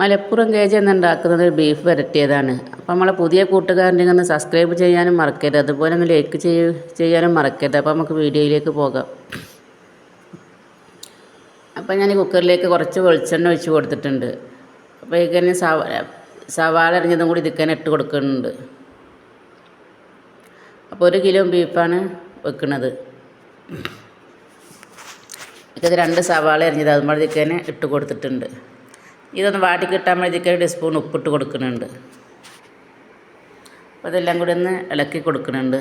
മലപ്പുറം കേജ് എന്നുണ്ടാക്കുന്നത് ബീഫ് വരട്ടിയതാണ്. അപ്പോൾ നമ്മളെ പുതിയ കൂട്ടുകാരന്റെ ഒന്ന് സബ്സ്ക്രൈബ് ചെയ്യാനും മറക്കരുത്. അതുപോലെ ഒന്ന് ലൈക്ക് ചെയ്യ ചെയ്യാനും മറക്കരുത്. അപ്പോൾ നമുക്ക് വീഡിയോയിലേക്ക് പോകാം. അപ്പോൾ ഞാൻ കുക്കറിലേക്ക് കുറച്ച് വെളിച്ചെണ്ണ ഒഴിച്ച് കൊടുത്തിട്ടുണ്ട്. അപ്പോൾ ഇതിന് സവ സവാള അരിഞ്ഞതും കൂടി ഇതിക്കന്നെ ഇട്ട് കൊടുക്കുന്നുണ്ട്. അപ്പോൾ ഒരു കിലോ ബീഫാണ് വെക്കുന്നത്. ഇത് രണ്ട് സവാള അരിഞ്ഞത് അതുമ്പോൾ ഇതിക്കന്നെ ഇട്ട് കൊടുത്തിട്ടുണ്ട്. ഇതൊന്ന് വാട്ടി കിട്ടാൻ വേണ്ടി ഇതിക്ക് ഒരു സ്പൂൺ ഉപ്പിട്ട് കൊടുക്കുന്നുണ്ട്. അപ്പോൾ ഇതെല്ലാം കൂടി ഒന്ന് ഇളക്കി കൊടുക്കുന്നുണ്ട്.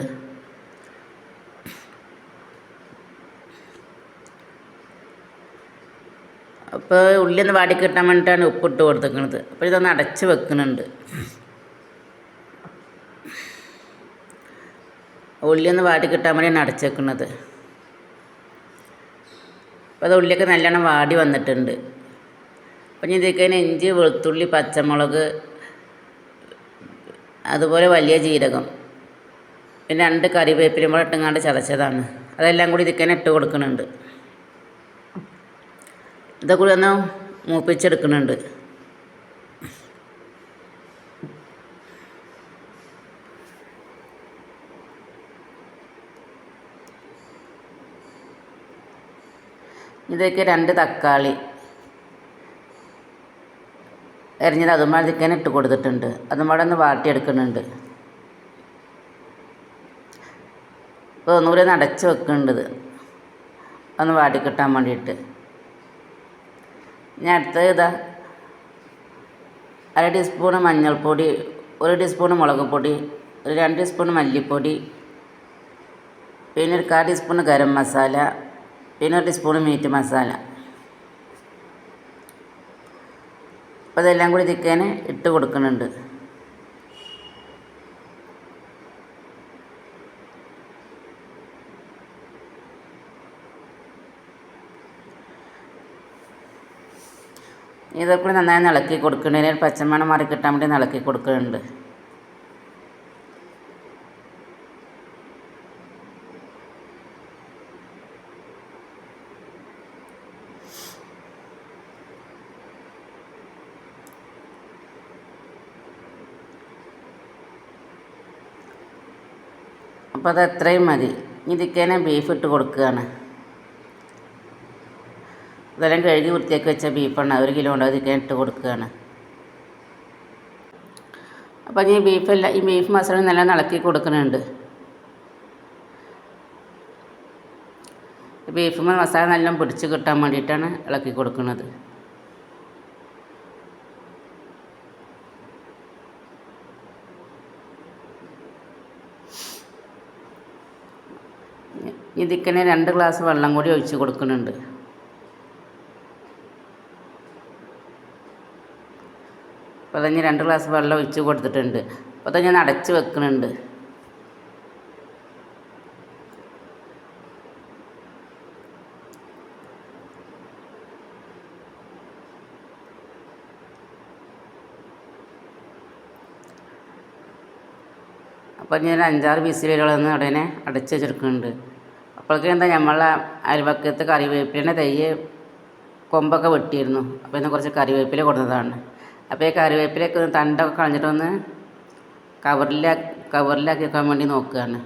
അപ്പോൾ ഉള്ളി ഒന്ന് വാടി കിട്ടാൻ വേണ്ടിയിട്ടാണ് ഉപ്പിട്ട് കൊടുത്തിരിക്കുന്നത്. അപ്പോൾ ഇതൊന്ന് അടച്ച് വെക്കുന്നുണ്ട്. ഉള്ളി ഒന്ന് വാടി കിട്ടാൻ വേണ്ടിയാണ് അടച്ച് വെക്കുന്നത്. അപ്പോൾ അത് ഉള്ളിയൊക്കെ നല്ലോണം വാടി വന്നിട്ടുണ്ട്. അപ്പം ഇതൊക്കെ ഇഞ്ചി വെളുത്തുള്ളി പച്ചമുളക് അതുപോലെ വലിയ ജീരകം പിന്നെ രണ്ട് കറിവേപ്പിലും കൂടെ ഇട്ടുങ്ങാണ്ട് ചതച്ചതാണ്. അതെല്ലാം കൂടി ഇതിലേക്ക് ഇട്ട് കൊടുക്കുന്നുണ്ട്. ഇതൊക്കെ കൂടി ഒന്ന് മൂപ്പിച്ചെടുക്കുന്നുണ്ട്. ഇതൊക്കെ രണ്ട് തക്കാളി. എറിഞ്ഞത് അതുമാതിരിക്കാൻ ഇട്ട് കൊടുത്തിട്ടുണ്ട്. അതുമാടെ ഒന്ന് വാട്ടിയെടുക്കുന്നുണ്ട്. ഇപ്പോൾ ഒന്നുകൂടി ഒന്ന് അടച്ച് വെക്കേണ്ടത് ഒന്ന് വാടി കിട്ടാൻ വേണ്ടിയിട്ട്. ഞാൻ അടുത്തത് ഇതാ അര ടീസ്പൂണ് മഞ്ഞൾപ്പൊടി ഒരു ടീസ്പൂണ് മുളക് പൊടി ഒരു രണ്ട് ടീസ്പൂൺ മല്ലിപ്പൊടി പിന്നെ ഒരു കാ ടീസ്പൂണ് ഗരം മസാല പിന്നെ ഒരു ടീസ്പൂണ് മീറ്റ് മസാല. അപ്പോൾ ഇതെല്ലാം കൂടി ചിക്കന് ഇട്ട് കൊടുക്കുന്നുണ്ട്. ഇതൊക്കെ നന്നായി ഇളക്കി കൊടുക്കുന്നുണ്ട്. പച്ചമണം മാറി കിട്ടാൻ വേണ്ടി ഇളക്കി കൊടുക്കുന്നുണ്ട്. അപ്പോൾ അത് അത്രയും മതി. ഇതിക്കനെ ബീഫ് ഇട്ട് കൊടുക്കുകയാണ് ഇതെല്ലാം കഴുകി വൃത്തിയാക്കി വെച്ച ബീഫാണ്. ഒരു കിലോ ഉണ്ട് അതിക്കാൻ ഇട്ട് കൊടുക്കുകയാണ് അപ്പോൾ ഈ ബീഫെല്ലാം ഈ ബീഫ് മസാല നല്ല ഇളക്കി കൊടുക്കുന്നുണ്ട്. ബീഫ് മസാല നല്ല പിടിച്ച് കിട്ടാൻ വേണ്ടിയിട്ടാണ് ഇളക്കി കൊടുക്കുന്നത്. ഇതിക്കനെ രണ്ട് ഗ്ലാസ് വെള്ളം കൂടി ഒഴിച്ച് കൊടുക്കുന്നുണ്ട്. അപ്പോൾ തന്നെ രണ്ട് ഗ്ലാസ് വെള്ളം ഒഴിച്ച് കൊടുത്തിട്ടുണ്ട്. അപ്പോൾ ഞാൻ അടച്ച് വെക്കുന്നുണ്ട്. അപ്പോൾ ഞാൻ അഞ്ചാറ് വിസിലുകളൊന്ന് ഉടനെ അടച്ച് വെച്ചെടുക്കുന്നുണ്ട് അപ്പോഴേക്കും എന്താ നമ്മളെ അയൽവക്കത്ത് കറിവേപ്പിലിന്റെ തൈ കൊമ്പൊക്കെ വെട്ടിയിരുന്നു. അപ്പോൾ ഇന്ന് കുറച്ച് കറിവേപ്പില കൊടുത്തതാണ്. അപ്പോൾ ഈ കറിവേപ്പിലൊക്കെ ഒന്ന് തണ്ടൊക്കെ കളഞ്ഞിട്ടൊന്ന് കവറിലാ കവറിലാക്കി വെക്കാൻ വേണ്ടി നോക്കുകയാണ്.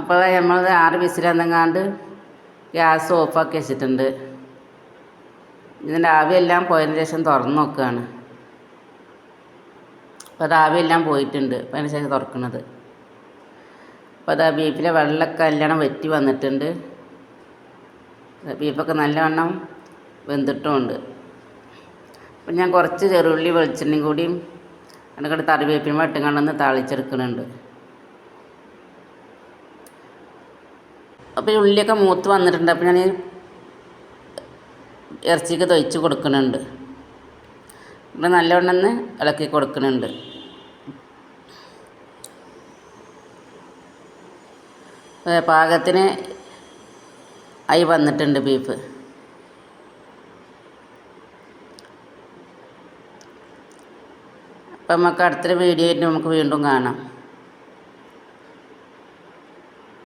അപ്പോൾ നമ്മൾ ആറ് വിസിലെന്നെങ്ങാണ്ട് ഗ്യാസ് ഓഫാക്കി വെച്ചിട്ടുണ്ട്. ഇതിന്റെ ആവിയെല്ലാം പോയതിന് ശേഷം തുറന്ന് നോക്കുകയാണ്. അപ്പോൾ അത് പോയിട്ടുണ്ട്. അപ്പോൾ അതിന് ശേഷം തുറക്കുന്നത് അപ്പോൾ അത് ബീഫിലെ വെള്ളമൊക്കെ നല്ലോണം വറ്റി വന്നിട്ടുണ്ട്. ബീഫൊക്കെ നല്ലവണ്ണം വെന്തിട്ടുമുണ്ട്. അപ്പം ഞാൻ കുറച്ച് ചെറുള്ളി വെളിച്ചെണ്ണയും കൂടിയും അതിനകത്ത് കറിവേപ്പിനും ഇട്ടുകൊണ്ടൊന്ന് താളിച്ചെടുക്കുന്നുണ്ട് അപ്പോൾ ഈ ഉള്ളിയൊക്കെ മൂത്ത് വന്നിട്ടുണ്ട്. അപ്പോൾ ഞാൻ ഇറച്ചിക്ക് തൊഴിച്ച് കൊടുക്കുന്നുണ്ട് ഇവിടെ നല്ലവണ്ണം ഇളക്കി കൊടുക്കുന്നുണ്ട് പാകത്തിന് ആയി വന്നിട്ടുണ്ട് ബീഫ് അപ്പം നമുക്ക് അടുത്തൊരു വീഡിയോ ആയിട്ട് നമുക്ക് വീണ്ടും കാണാം.